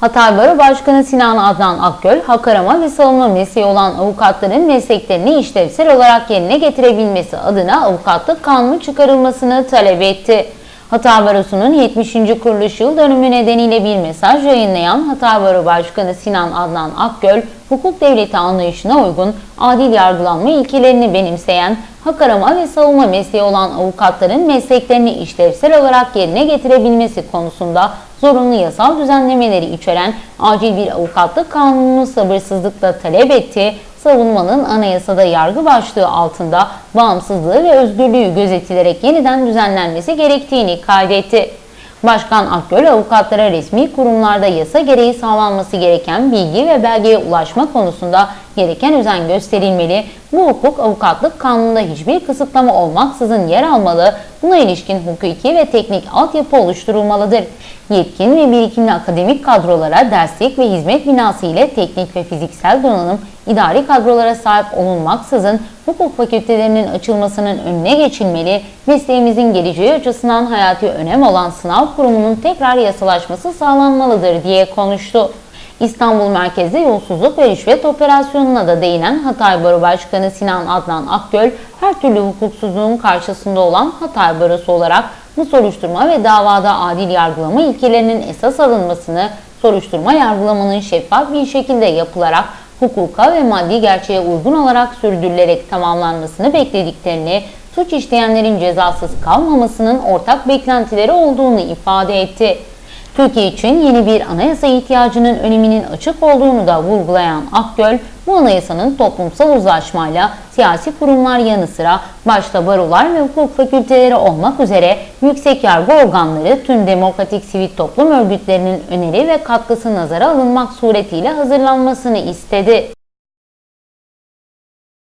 Hatay Baro Başkanı Sinan Adnan Akgöl, hak arama ve savunma mesleği olan avukatların mesleklerini işlevsel olarak yerine getirebilmesi adına avukatlık kanunu çıkarılmasını talep etti. Hatay Barosu'nun 70. kuruluş yıl dönümü nedeniyle bir mesaj yayınlayan Hatay Baro Başkanı Sinan Adnan Akgöl, hukuk devleti anlayışına uygun, adil yargılanma ilkelerini benimseyen, hak arama ve savunma mesleği olan avukatların mesleklerini işlevsel olarak yerine getirebilmesi konusunda zorunlu yasal düzenlemeleri içeren acil bir avukatlık kanununu sabırsızlıkla talep etti. Savunmanın anayasada yargı başlığı altında bağımsızlığı ve özgürlüğü gözetilerek yeniden düzenlenmesi gerektiğini kaydetti. Başkan Akgöl avukatlara resmi kurumlarda yasa gereği sağlanması gereken bilgi ve belgeye ulaşma konusunda gereken özen gösterilmeli. Bu hukuk avukatlık kanununda hiçbir kısıtlama olmaksızın yer almalı. Buna ilişkin hukuki ve teknik altyapı oluşturulmalıdır. Yetkin ve birikimli akademik kadrolara derslik ve hizmet binası ile teknik ve fiziksel donanım, idari kadrolara sahip olunmaksızın hukuk fakültelerinin açılmasının önüne geçilmeli, mesleğimizin geleceği açısından hayati önem olan sınav kurumunun tekrar yasalaşması sağlanmalıdır diye konuştu. İstanbul merkezli yolsuzluk ve rüşvet operasyonuna da değinen Hatay Baro Başkanı Sinan Adnan Akgöl, her türlü hukuksuzluğun karşısında olan Hatay Barosu olarak bu soruşturma ve davada adil yargılama ilkelerinin esas alınmasını, soruşturma yargılamanın şeffaf bir şekilde yapılarak hukuka ve maddi gerçeğe uygun olarak sürdürülerek tamamlanmasını beklediklerini, suç işleyenlerin cezasız kalmamasının ortak beklentileri olduğunu ifade etti. Türkiye için yeni bir anayasa ihtiyacının öneminin açık olduğunu da vurgulayan Akgöl, bu anayasanın toplumsal uzlaşmayla siyasi kurumlar yanı sıra başta barolar ve hukuk fakülteleri olmak üzere yüksek yargı organları tüm demokratik sivil toplum örgütlerinin öneri ve katkısı nazara alınmak suretiyle hazırlanmasını istedi.